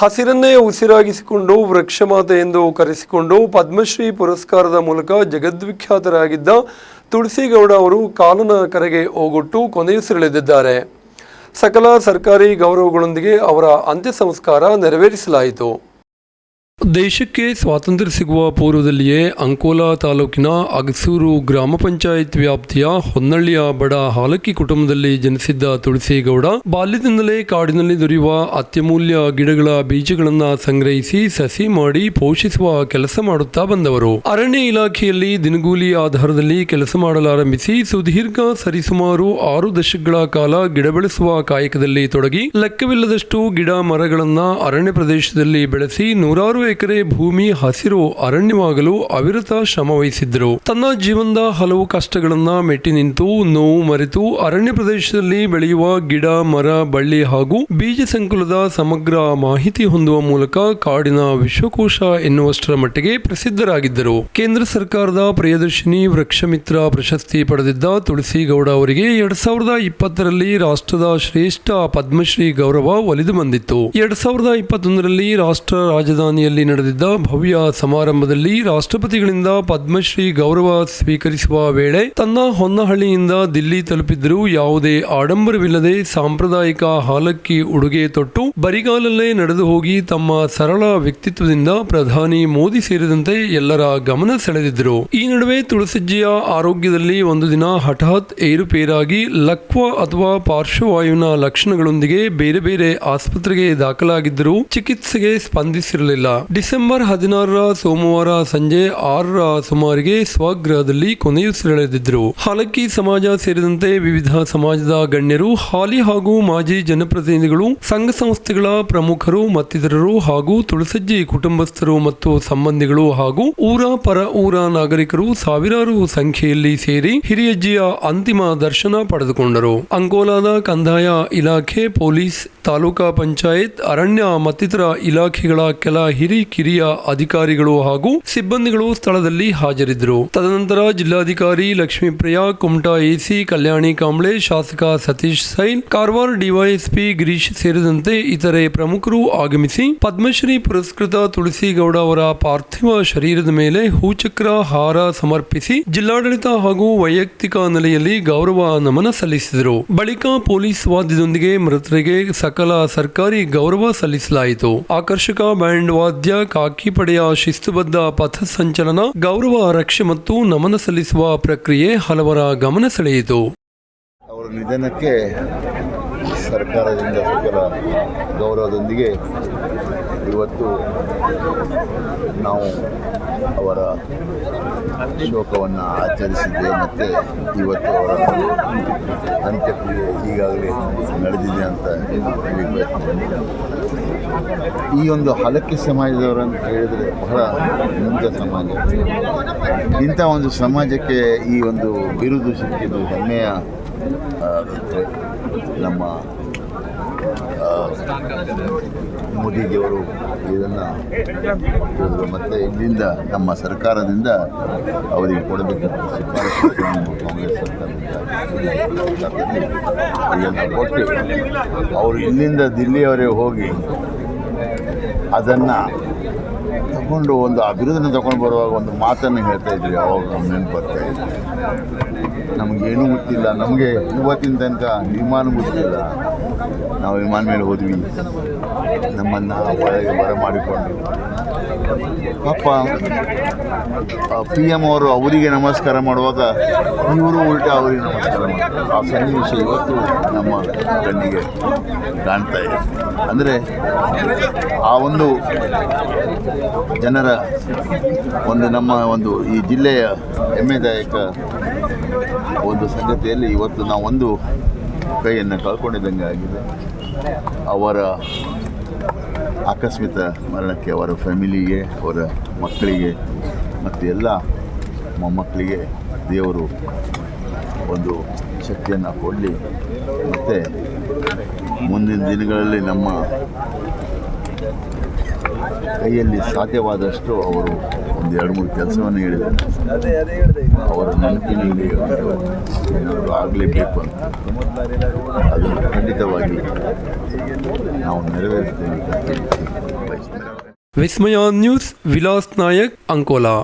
ಹಸಿರನ್ನೇ ಉಸಿರಾಗಿಸಿಕೊಂಡು ವೃಕ್ಷಮಾತೆ ಎಂದು ಕರೆಸಿಕೊಂಡು ಪದ್ಮಶ್ರೀ ಪುರಸ್ಕಾರದ ಮೂಲಕ ಜಗದ್ವಿಖ್ಯಾತರಾಗಿದ್ದ ತುಳಸಿಗೌಡ ಅವರು ಕಾಲನ ಕರೆಗೆ ಹೋಗೊಟ್ಟು ಕೊನೆಯುಸಿರೆಳೆದಿದ್ದಾರೆ. ಸಕಲ ಸರ್ಕಾರಿ ಗೌರವಗಳೊಂದಿಗೆ ಅವರ ಅಂತ್ಯ ಸಂಸ್ಕಾರ ನೆರವೇರಿಸಲಾಯಿತು. ದೇಶಕ್ಕೆ ಸ್ವಾತಂತ್ರ್ಯ ಸಿಗುವ ಪೂರ್ವದಲ್ಲಿಯೇ ಅಂಕೋಲಾ ತಾಲೂಕಿನ ಅಗಸೂರು ಗ್ರಾಮ ಪಂಚಾಯತ್ ವ್ಯಾಪ್ತಿಯ ಹೊನ್ನಳ್ಳಿಯ ಬಡ ಹಾಲಕ್ಕಿ ಕುಟುಂಬದಲ್ಲಿ ಜನಿಸಿದ್ದ ತುಳಸಿಗೌಡ, ಬಾಲ್ಯದಿಂದಲೇ ಕಾಡಿನಲ್ಲಿ ದೊರೆಯುವ ಅತ್ಯಮೂಲ್ಯ ಗಿಡಗಳ ಬೀಜಗಳನ್ನು ಸಂಗ್ರಹಿಸಿ ಸಸಿ ಮಾಡಿ ಪೋಷಿಸುವ ಕೆಲಸ ಮಾಡುತ್ತಾ ಬಂದವರು. ಅರಣ್ಯ ಇಲಾಖೆಯಲ್ಲಿ ದಿನಗೂಲಿ ಆಧಾರದಲ್ಲಿ ಕೆಲಸ ಮಾಡಲಾರಂಭಿಸಿ ಸುದೀರ್ಘ ಸರಿಸುಮಾರು ಆರು ದಶಕಗಳ ಕಾಲ ಗಿಡ ಬೆಳೆಸುವ ಕಾಯಕದಲ್ಲಿ ತೊಡಗಿ, ಲೆಕ್ಕವಿಲ್ಲದಷ್ಟು ಗಿಡ ಮರಗಳನ್ನು ಅರಣ್ಯ ಪ್ರದೇಶದಲ್ಲಿ ಬೆಳೆಸಿ ನೂರಾರು ಎಕರೆ ಭೂಮಿ, ಹಸಿರು, ಅರಣ್ಯವಾಗಲು ಅವಿರತ ಶ್ರಮ ವಹಿಸಿದ್ದರು ತನ್ನ ಜೀವನದ ಹಲವು ಕಷ್ಟಗಳನ್ನ ಮೆಟ್ಟಿ ನಿಂತು ನೋವು ಮರೆತು ಅರಣ್ಯ ಪ್ರದೇಶದಲ್ಲಿ ಬೆಳೆಯುವ ಗಿಡ, ಮರ, ಬಳ್ಳಿ ಹಾಗೂ ಬೀಜ ಸಂಕುಲದ ಸಮಗ್ರ ಮಾಹಿತಿ ಹೊಂದುವ ಮೂಲಕ ಕಾಡಿನ ವಿಶ್ವಕೋಶ ಎನ್ನುವಷ್ಟರ ಮಟ್ಟಿಗೆ ಪ್ರಸಿದ್ಧರಾಗಿದ್ದರು. ಕೇಂದ್ರ ಸರ್ಕಾರದ ಪ್ರಿಯದರ್ಶಿನಿ ವೃಕ್ಷಮಿತ್ರ ಪ್ರಶಸ್ತಿ ಪಡೆದಿದ್ದ ತುಳಸಿಗೌಡ ಅವರಿಗೆ ಎರಡ್ ಸಾವಿರದ ಇಪ್ಪತ್ತರಲ್ಲಿ ರಾಷ್ಟ್ರದ ಶ್ರೇಷ್ಠ ಪದ್ಮಶ್ರೀ ಗೌರವ ಒಲಿದು ಬಂದಿತ್ತು. ಎರಡ್ ಸಾವಿರದ ಇಪ್ಪತ್ತೊಂದರಲ್ಲಿ ರಾಷ್ಟ್ರ ರಾಜಧಾನಿಯಲ್ಲಿ ನಡೆದಿದ್ದ ಭವ್ಯ ಸಮಾರಂಭದಲ್ಲಿ ರಾಷ್ಟ್ರಪತಿಗಳಿಂದ ಪದ್ಮಶ್ರೀ ಗೌರವ ಸ್ವೀಕರಿಸುವ ವೇಳೆ ತನ್ನ ಹೊನ್ನಹಳ್ಳಿಯಿಂದ ದಿಲ್ಲಿ ತಲುಪಿದ್ದರೂ ಯಾವುದೇ ಆಡಂಬರವಿಲ್ಲದೆ ಸಾಂಪ್ರದಾಯಿಕ ಹಾಲಕ್ಕಿ ಉಡುಗೆ ತೊಟ್ಟು ಬರಿಗಾಲಲ್ಲೇ ನಡೆದು ಹೋಗಿ ತಮ್ಮ ಸರಳ ವ್ಯಕ್ತಿತ್ವದಿಂದ ಪ್ರಧಾನಿ ಮೋದಿ ಸೇರಿದಂತೆ ಎಲ್ಲರ ಗಮನ ಸೆಳೆದಿದ್ದರು. ಈ ನಡುವೆ ತುಳಸಿಜ್ಜಿಯ ಆರೋಗ್ಯದಲ್ಲಿ ಒಂದು ದಿನ ಹಠಾತ್ ಏರುಪೇರಾಗಿ ಲಕ್ವ ಅಥವಾ ಪಾರ್ಶ್ವವಾಯುವಿನ ಲಕ್ಷಣಗಳೊಂದಿಗೆ ಬೇರೆ ಬೇರೆ ಆಸ್ಪತ್ರೆಗೆ ದಾಖಲಾಗಿದ್ದರೂ ಚಿಕಿತ್ಸೆಗೆ ಸ್ಪಂದಿಸಿರಲಿಲ್ಲ. ಡಿಸೆಂಬರ್ ಹದಿನಾರರ ಸೋಮವಾರ ಸಂಜೆ ಆರರ ಸುಮಾರಿಗೆ ಸ್ವಗೃಹದಲ್ಲಿ ಕೊನೆಯುಸಿರೆಳೆದಿದ್ದರು ಹಾಲಕ್ಕಿ ಸಮಾಜ ಸೇರಿದಂತೆ ವಿವಿಧ ಸಮಾಜದ ಗಣ್ಯರು, ಹಾಲಿ ಹಾಗೂ ಮಾಜಿ ಜನಪ್ರತಿನಿಧಿಗಳು, ಸಂಘ ಸಂಸ್ಥೆಗಳ ಪ್ರಮುಖರು ಮತ್ತಿತರರು ಹಾಗೂ ತುಳಸಜ್ಜಿ ಕುಟುಂಬಸ್ಥರು ಮತ್ತು ಸಂಬಂಧಿಗಳು ಹಾಗೂ ಊರ ಪರ ಊರ ನಾಗರಿಕರು ಸಾವಿರಾರು ಸಂಖ್ಯೆಯಲ್ಲಿ ಸೇರಿ ಹಿರಿಯಜ್ಜಿಯ ಅಂತಿಮ ದರ್ಶನ ಪಡೆದುಕೊಂಡರು. ಅಂಕೋಲಾದ ಕಂದಾಯ ಇಲಾಖೆ, ಪೊಲೀಸ್, ತಾಲೂಕಾ ಪಂಚಾಯತ್, ಅರಣ್ಯ ಮತ್ತಿತರ ಇಲಾಖೆಗಳ ಕೆಲ ಹಿರಿ ಕಿರಿಯ ಅಧಿಕಾರಿಗಳು ಹಾಗೂ ಸಿಬ್ಬಂದಿಗಳು ಸ್ಥಳದಲ್ಲಿ ಹಾಜರಿದ್ದರು. ತದನಂತರ ಜಿಲ್ಲಾಧಿಕಾರಿ ಲಕ್ಷ್ಮೀಪ್ರಿಯಾ, ಕುಮಟಾ ಎಸಿ ಕಲ್ಯಾಣಿ ಕಾಂಬ್ಳೆ, ಶಾಸಕ ಸತೀಶ್ ಸೈನ್, ಕಾರವಾರ ಡಿವೈಎಸ್ಪಿ ಗಿರೀಶ್ ಸೇರಿದಂತೆ ಇತರೆ ಪ್ರಮುಖರು ಆಗಮಿಸಿ ಪದ್ಮಶ್ರೀ ಪುರಸ್ಕೃತ ತುಳಸಿಗೌಡ ಅವರ ಪಾರ್ಥಿವ ಶರೀರದ ಮೇಲೆ ಹೂಚಕ್ರ ಹಾರ ಸಮರ್ಪಿಸಿ ಜಿಲ್ಲಾಡಳಿತ ಹಾಗೂ ವೈಯಕ್ತಿಕ ನೆಲೆಯಲ್ಲಿ ಗೌರವ ನಮನ ಸಲ್ಲಿಸಿದರು. ಬಳಿಕ ಪೊಲೀಸ್ ವಾದ್ಯದೊಂದಿಗೆ ಮೃತರಿಗೆ ಸಕಲ ಸರ್ಕಾರಿ ಗೌರವ ಸಲ್ಲಿಸಲಾಯಿತು. ಆಕರ್ಷಕ ಬ್ಯಾಂಡ್ ವಾದ್ಯ ಕಾಕಿ ಪಡೆಯ ಶಿಸ್ತುಬದ್ಧ ಪಥ ಸಂಚಲನ ಗೌರವ, ರಕ್ಷೆ ಮತ್ತು ನಮನ ಸಲ್ಲಿಸುವ ಪ್ರಕ್ರಿಯೆ ಹಲವರ ಗಮನ ಸೆಳೆಯಿತು. ಅವರ ನಿಧನಕ್ಕೆ ಸರ್ಕಾರದಿಂದ ಗೌರವದೊಂದಿಗೆ ಇವತ್ತು ನಾವು ಅವರ ಶೋಕವನ್ನು ಆಚರಿಸಿದ್ದೇವೆ ಮತ್ತು ಇವತ್ತು ಅವರ ಅಂತ್ಯಕ್ರಿಯೆ ಈಗಾಗಲೇ ನಡೆದಿದೆ ಅಂತ ಈ ಒಂದು ಹಲಕ್ಕೆ ಹಲಕ್ಕಿ ಅಂತ ಹೇಳಿದರೆ ಬಹಳ ಮುಂದೆ ಸಮಾಜ. ಇಂಥ ಒಂದು ಸಮಾಜಕ್ಕೆ ಈ ಒಂದು ಬಿರುದು ಸಿಕ್ಕಿದ್ದು ಹೆಮ್ಮೆಯ ನಮ್ಮ ಮೋದಿಜಿಯವರು ಇದನ್ನು ಮತ್ತು ಇಲ್ಲಿಂದ ನಮ್ಮ ಸರ್ಕಾರದಿಂದ ಅವರಿಗೆ ಕೊಡಬೇಕಂತ ಶಿಫಾರಸು ಕಾಂಗ್ರೆಸ್ ಸರ್ಕಾರದಿಂದ ಕೊಟ್ಟು ಅವರು ಇಲ್ಲಿಂದ ದಿಲ್ಲಿಯವರೆಗೆ ಹೋಗಿ ಅದನ್ನು ತಗೊಂಡು ಒಂದು ಅಭಿವೃದ್ಧಿನ ತಗೊಂಡು ಬರುವಾಗ ಒಂದು ಮಾತನ್ನು ಹೇಳ್ತಾ ಇದ್ರಿ, ಅವಾಗ ನೆನಪು ಬರ್ತಾ ಇದ್ವಿ ನಮಗೇನೂ ಗೊತ್ತಿಲ್ಲ, ನಮಗೆ ಇವತ್ತಿನ ತನಕ ವಿಮಾನ ಗೊತ್ತಿಲ್ಲ. ನಾವು ವಿಮಾನ ಮೇಲೆ ಹೋದ್ವಿ. ನಮ್ಮನ್ನು ಒಳಗೆ ಬರಮಾಡಿಕೊಂಡು ಪಾಪ ಪಿ ಎಂ ಅವರು ಅವರಿಗೆ ನಮಸ್ಕಾರ ಮಾಡುವಾಗ ಇವರು ಉಲ್ಟಾ ಅವರಿಗೆ ನಮಸ್ಕಾರ ಮಾಡ್ತಾರೆ. ಆ ಸನ್ನಿವೇಶ ಇವತ್ತು ನಮ್ಮ ಕಣ್ಣಿಗೆ ಕಾಣ್ತಾ ಇದೆ. ಅಂದರೆ, ಆ ಒಂದು ಜನರ ಒಂದು ನಮ್ಮ ಒಂದು ಈ ಜಿಲ್ಲೆಯ ಹೆಮ್ಮೆದಾಯಕ ಒಂದು ಸಂಗತಿಯಲ್ಲಿ ಇವತ್ತು ನಾವು ಒಂದು ಕೈಯನ್ನು ಕಳ್ಕೊಂಡಿದ್ದಂಗೆ ಆಗಿದೆ. ಅವರ ಆಕಸ್ಮಿಕ ಮರಣಕ್ಕೆ, ಅವರ ಫ್ಯಾಮಿಲಿಗೆ, ಅವರ ಮಕ್ಕಳಿಗೆ ಮತ್ತು ಎಲ್ಲ ಮೊಮ್ಮಕ್ಕಳಿಗೆ ದೇವರು ಒಂದು ಶಕ್ತಿಯನ್ನು ಕೊಡಲಿ. ಮತ್ತು ಮುಂದಿನ ದಿನಗಳಲ್ಲಿ ನಮ್ಮ ಕೈಯಲ್ಲಿ ಸಾಧ್ಯವಾದಷ್ಟು ಅವರು ಒಂದು ಎರಡು ಮೂರು ಕೆಲಸವನ್ನು ಹೇಳಿದರು ಅವರ ನೆನಪಿನಲ್ಲಿ ಏನಾದರೂ ಆಗಲೇಬೇಕು ಅಂತ. ಅದು ಖಂಡಿತವಾಗಿ ನಾವು ನೆರವೇರಿಸ್ತೇವೆ ವಿಸ್ಮಯ ನ್ಯೂಸ್, ವಿಲಾಸ್ ನಾಯಕ್, ಅಂಕೋಲಾ.